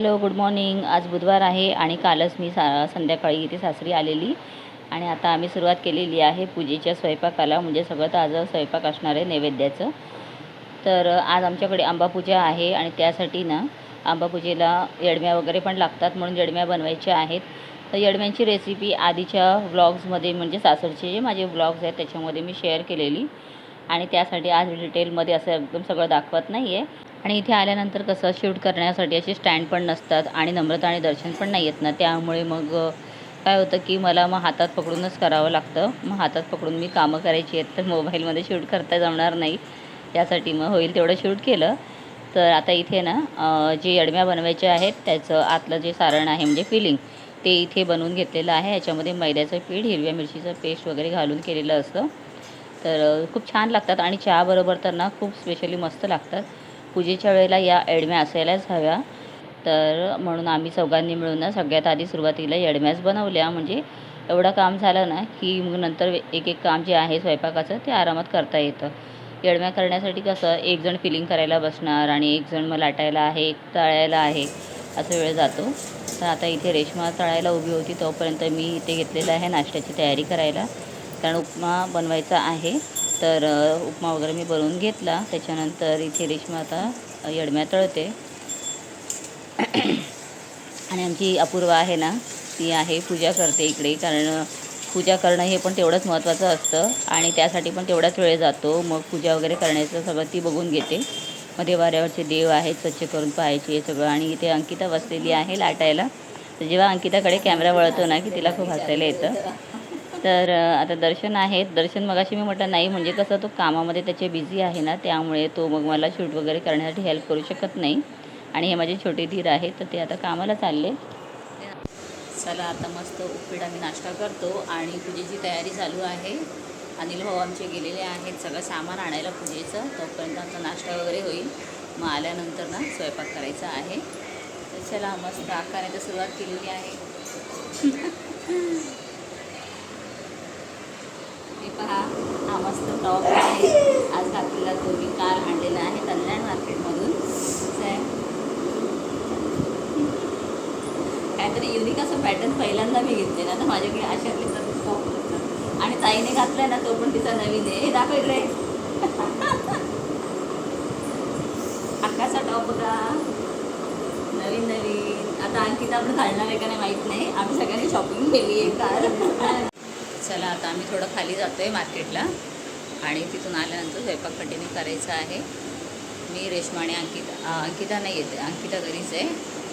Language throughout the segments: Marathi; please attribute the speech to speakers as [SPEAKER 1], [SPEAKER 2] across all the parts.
[SPEAKER 1] Hello good morning. आज बुधवार आहे आणि कालच मी सा संध्याकाळी इथे सासरी आलेली. आणि आता आम्ही सुरुवात केलेली आहे पूजेच्या स्वयंपाकाला म्हणजे सगळं ताजं स्वयंपाक असणार आहे नैवेद्याचं. तर आज आमच्याकडे आंबापूजा आहे आणि त्यासाठी ना आंबापूजेला येडम्या वगैरे पण लागतात म्हणून येडम्या बनवायच्या आहेत. तर येडम्यांची रेसिपी आधीच्या व्लॉग्समध्ये म्हणजे सासरचे जे माझे व्लॉग्स आहेत त्याच्यामध्ये मी शेअर केलेली. आणि त्यासाठी आज डिटेलमध्ये असं एकदम सगळं दाखवत नाही आहे आणि इथे आल्यानंतर कसं शूट करण्यासाठी असे स्टँड पण नसतात आणि नम्रता आणि दर्शन पण नाही येत ना. त्यामुळे मग काय होतं की मला मग हातात पकडूनच करावं लागतं. मग हातात पकडून मी कामं करायची आहेत तर मोबाईलमध्ये शूट करता जमणार नाही. त्यासाठी मग होईल तेवढं शूट केलं. तर आता इथे ना जे अडम्या बनवायच्या आहेत त्याचं आतलं जे सारण आहे म्हणजे फिलिंग ते इथे बनवून घेतलेलं आहे. याच्यामध्ये मैद्याचं पीठ हिरव्या मिरचीचं पेस्ट वगैरे घालून केलेलं असतं. तर खूप छान लागतात आणि चहाबरोबर तर ना खूप स्पेशली मस्त लागतात. पूजेच्या वेळेला या एडम्या असायलाच हव्या. तर म्हणून आम्ही चौघांनी मिळून ना सगळ्यात आधी सुरुवातीला येडम्याच बनवल्या. म्हणजे एवढं काम झालं ना की मग नंतर एक एक काम जे आहे स्वयंपाकाचं ते आरामात करता येतं. येडम्या करण्यासाठी कसं एक जण फिलिंग करायला बसणार आणि एक जण मग लाटायला आहे एक तळायला आहे असं वेळ जातो. तर आता इथे रेशमा तळायला उभी होती तोपर्यंत मी इथे घेतलेलं आहे नाश्त्याची तयारी करायला. कारण उपमा बनवायचा आहे. तर उपमा वगैरे मी बनवून घेतला. त्याच्यानंतर इथे रेशमा आता यडम्या तळते. आणि आमची अपूर्वा आहे ना ती आहे पूजा करते इकडे. कारण पूजा करणं हे पण तेवढंच महत्त्वाचं असतं. आणि त्यासाठी पण तेवढाच वेळ जातो. मग पूजा वगैरे करण्याचं सगळं ती बघून घेते. मग देवाऱ्यावरचे देव आहेत स्वच्छ करून पाहायचे हे सगळं. आणि इथे अंकिता बसलेली आहे लाटायला. तर जेव्हा अंकिताकडे कॅमेरा वळतो ना की तिला खूप हसायला येतं. तर आता दर्शन आहेत. दर्शन मगाशी मी म्हटलं नाही म्हणजे कसं तो कामामध्ये त्याचे बिझी आहे ना त्यामुळे तो मग मला शूट वगैरे करण्यासाठी हेल्प करू शकत नाही. आणि हे माझे छोटे धीर आहेत तर ते आता कामाला चालले. चला आता मस्त उपीट आम्ही नाश्ता करतो आणि पूजेची तयारी चालू आहे. अनिल भाऊ आमचे गेलेले आहेत सगळं सामान आणायला पूजेचं. तोपर्यंत आमचा नाश्ता वगैरे होईल. मग आल्यानंतर ना स्वयंपाक करायचा आहे. तर चला मस्त आकाराने सुरुवात केलेली आहे हे पहा हा मस्त टॉप आहे आज घातलेला तो मी काल आणलेला आहे कल्याण मार्केटमधून असं आहे. काहीतरी युनिक असं पॅटर्न पहिल्यांदा मी घेतले ना तर माझ्याकडे अशातले तर टॉप असतात आणि ताईने घातलाय ना तो पण तिचा नवीन आहे. हे दाखव इकडे. अक्काचा टॉप बघा नवीन नवीन. आता आणखी आपण घालणार आहे का नाही माहीत नाही. आम्ही सगळ्यांनी शॉपिंग केली आहे काल. चला आता आम्ही थोडं खाली जातो आहे मार्केटला. आणि तिथून आल्यानंतर स्वयंपाक कंटिन्यू करायचा आहे. मी रेश्मा आणि अंकिता अंकिता नाही येते. अंकिता घरीच आहे.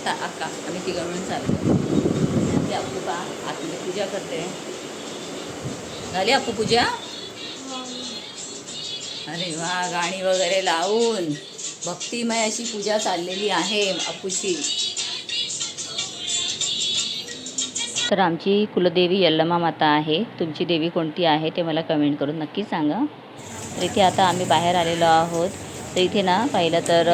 [SPEAKER 1] ता अक्का आम्ही तिघं मिळून चालतो करते अप्पू का आतमध्ये पूजा करते. झाली अप्पू पूजा? अरे वा गाणी वगैरे लावून. भक्तिमय अशी पूजा चाललेली आहे अप्पूची तर आमची कुलदेवी यल्लमा माता आहे. तुमची देवी कोणती आहे ते मला कमेंट करून नक्की सांगा. तर इथे आता आम्ही बाहेर आलेलो आहोत. तर इथे ना पाहिलं तर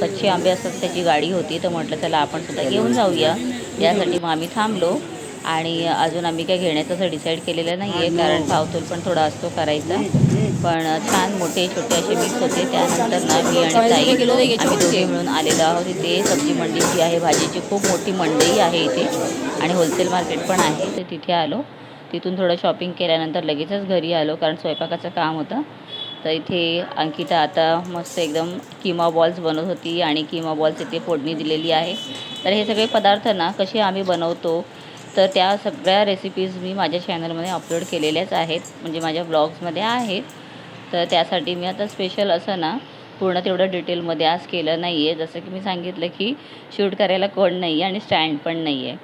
[SPEAKER 1] कच्चे आंबे असतात त्याची गाडी होती. तर म्हटलं चला आपण सुद्धा घेऊन जाऊया. यासाठी मग आम्ही थांबलो. आणि अजून आम्ही काय घेण्याचं असं डिसाईड केलेलं नाही आहे कारण पावतोल पण थोडा असतो करायचा. पण छान मोठे छोटे असे मिक्स होते. त्यानंतर ना मी आणि ताई आम्ही दोघे मिळून आलेलो आहोत इथे. सब्जी मंडी जी आहे भाजीची खूप मोठी मंडई आहे इथे. आणि होलसेल मार्केट पण आहे. तर तिथे आलो. तिथून थोडं शॉपिंग केल्यानंतर लगेचच घरी आलो. कारण स्वयंपाकाचं काम होतं. तर इथे अंकिता आता मस्त एकदम किमा बॉल्स बनवत होती आणि किमा बॉल्स इथे फोडणी दिलेली आहे. तर हे सगळे पदार्थ ना कसे आम्ही बनवतो तर त्या सगळ्या रेसिपीज मी माझ्या चॅनलमध्ये अपलोड केलेल्याच आहेत म्हणजे माझ्या ब्लॉग्समध्ये आहेत. तर त्यासाठी मी आता स्पेशल असं ना पूर्ण तेवढं डिटेलमध्ये आज केलं नाही आहे जसं की मी सांगितलं की शूट करायला कोण नाही आहे आणि स्टँड पण नाही आहे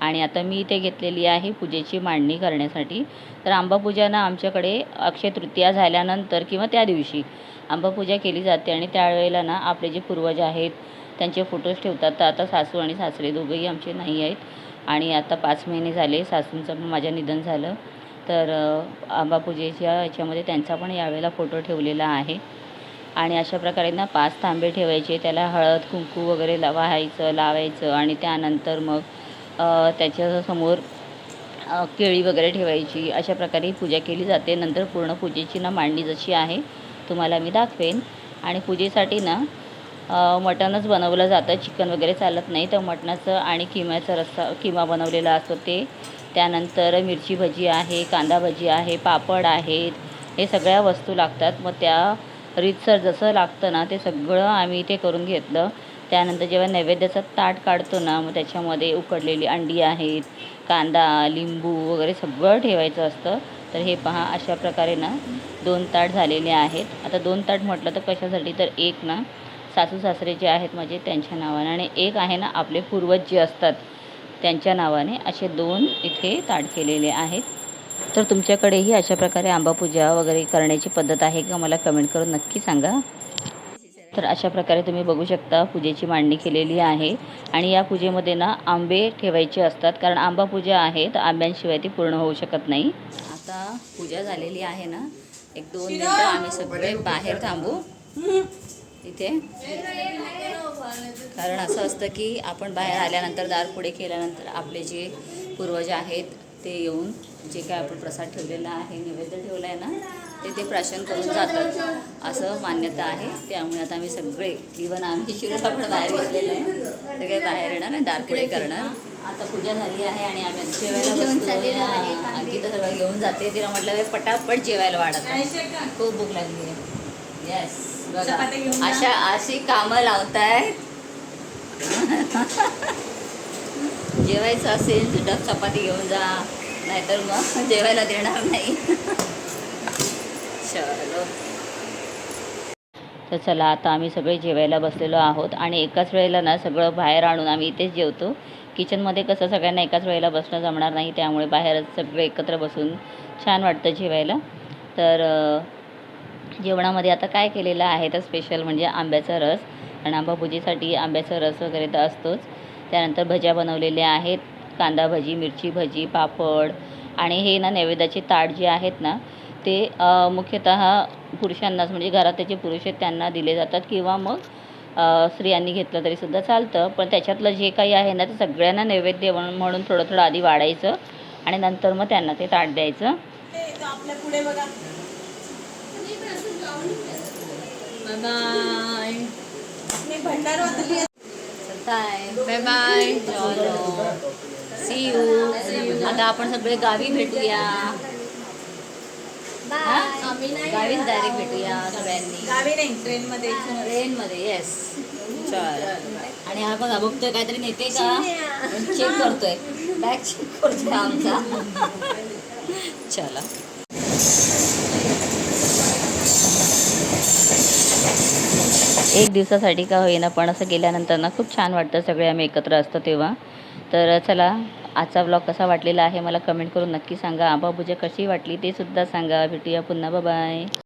[SPEAKER 1] आणि आता मी इथे घेतलेली आहे पूजेची मांडणी करण्यासाठी. तर आंबापूजा ना आमच्याकडे अक्षय तृतीया झाल्यानंतर किंवा त्या दिवशी आंबापूजा केली जाते आणि त्यावेळेला ना आपले जे पूर्वज आहेत त्यांचे फोटोज ठेवतात. तर आता सासू आणि सासरे दोघंही आमचे नाही आहेत. आणि आता पाच महिने झाले सासूंचं पण माझ्या निधन झालं. तर आंबापूजेच्या याच्यामध्ये त्यांचा पण यावेळेला फोटो ठेवलेला आहे. आणि अशा प्रकारे ना पाच तांबे ठेवायचे. त्याला हळद कुंकू वगैरे ला वाहायचं लावायचं आणि त्यानंतर मग त्याच्यासमोर केळी वगैरे ठेवायची अशा प्रकारे पूजा केली जाते. नंतर पूर्ण पूजेची ना मांडणी जशी आहे तुम्हाला मी दाखवेन. आणि पूजेसाठी ना मटणच बनवलं जातं. चिकन वगैरे चालत नाही तर मटणाचं आणि किम्याचा रस्सा किमा बनवलेला असतो ते. त्यानंतर मिरची भजी आहे कांदा भजी आहे पापड आहेत. हे सगळ्या वस्तू लागतात. मग त्या रीतसर जसं लागतं ना ते सगळं आम्ही इथे करून घेतलं. त्यानंतर जेव्हा नैवेद्याचं ताट काढतो ना मग त्याच्यामध्ये उकडलेली अंडी आहेत कांदा लिंबू वगैरे सगळं ठेवायचं असतं. तर हे पहा अशा प्रकारे ना दोन ताट झालेले आहेत. आता दोन ताट म्हटलं तर कशासाठी? तर एक ना सासू सासरे जे आहेत म्हणजे त्यांच्या नावाने आणि एक आहे ना आपले पूर्वज जे असतात त्यांच्या नावाने असे दोन इथे ताट केलेले आहेत. तर तुमच्याकडेही अशा प्रकारे आंबापूजा वगैरे करण्याची पद्धत आहे का? मला कमेंट करून नक्की सांगा. तर अशा प्रकारे तुम्ही बघू शकता पूजेची मांडणी केलेली आहे. आणि या पूजेमध्ये ना आंबे ठेवायचे असतात. कारण आंबा पूजा आहे तर आंब्यांशिवाय ती पूर्ण होऊ शकत नाही. आता पूजा झालेली आहे ना. एक दोन मिनटं आम्ही सगळे बाहेर थांबू. इथे. कारण असं असतं की आपण बाहेर आल्यानंतर दार पुढे केल्यानंतर आपले जे पूर्वज आहेत ते येऊन जे काय आपण प्रसाद ठेवलेला आहे नैवेद्य ठेवला आहे ना ते ते प्राशन करून जातात. असं मान्यता आहे. त्यामुळे आता आम्ही सगळे इवन आम्ही शिरोला पण बाहेर घेतलेलं आहे. सगळे बाहेर येणार आणि दार पुढे करणार. आता पूजा झाली आहे आणि आम्ही आता जेवायला आणखी तर सगळं घेऊन जाते. तिला म्हटलं "ए, पटापट जेवायला वाढत खूप भूक लागली आहे. येस बघा. अशा अशी कामं लावतायत. जेवायचं असेल तर डब चपाती घेऊन जा. नाहीतर मग जेवायला देणार नाही. तर चला आता आम्ही सगळे जेवायला बसलेलो आहोत आणि एकाच वेळेला ना सगळं बाहेर आणून आम्ही इथेच जेवतो. किचनमध्ये कसं सगळ्यांना एकाच वेळेला बसणं जमणार नाही त्यामुळे बाहेरच सगळे एकत्र बसून छान वाटतं जेवायला. तर जेवणामध्ये आता काय केलेलं आहे तर स्पेशल म्हणजे आंब्याचा रस आणि आंबाभुजीसाठी आंब्याचा रस वगैरे तर असतोच. त्यानंतर भज्या बनवलेल्या आहेत कांदा भजी मिरची भजी पापड आणि हे ना नैवेद्याचे ताट जे आहेत ना ते मुख्यतः पुरुषांनाच म्हणजे घरात त्याचे पुरुष आहेत त्यांना दिले जातात किंवा मग स्त्रियांनी घेतलं तरी सुद्धा चालतं. पण त्याच्यातलं जे काही आहे ना ते सगळ्यांना नैवेद्य म्हणून म्हणून थोडं थोडं आधी वाढायचं आणि नंतर मग त्यांना ते ताट द्यायचं.
[SPEAKER 2] आपल्या पुढे बघा. बाय मी भंडार वाजली
[SPEAKER 1] बाय बाय सी यू आता आपण सगळे गावी भेटूया? गावीच डायरेक्ट भेटूया सगळ्यांनी.
[SPEAKER 2] गावी नाही ट्रेन मध्ये
[SPEAKER 1] येस चल. आणि हा बघा बघतोय काहीतरी नेते का? चेक करतोय. बॅग चेक करतोय आमचा. चला. एक दिवसासाठी का होईना पण असं गेल्यानंतर ना खूप छान वाटतं सगळे आम्ही एकत्र असतो तेव्हा. तर चला आजचा ब्लॉग कसा वाटलेला आहे मला कमेंट करून नक्की सांगा. आंबापूजा कशी वाटली ते सुद्धा सांगा. भेटूया पुन्हा. बाय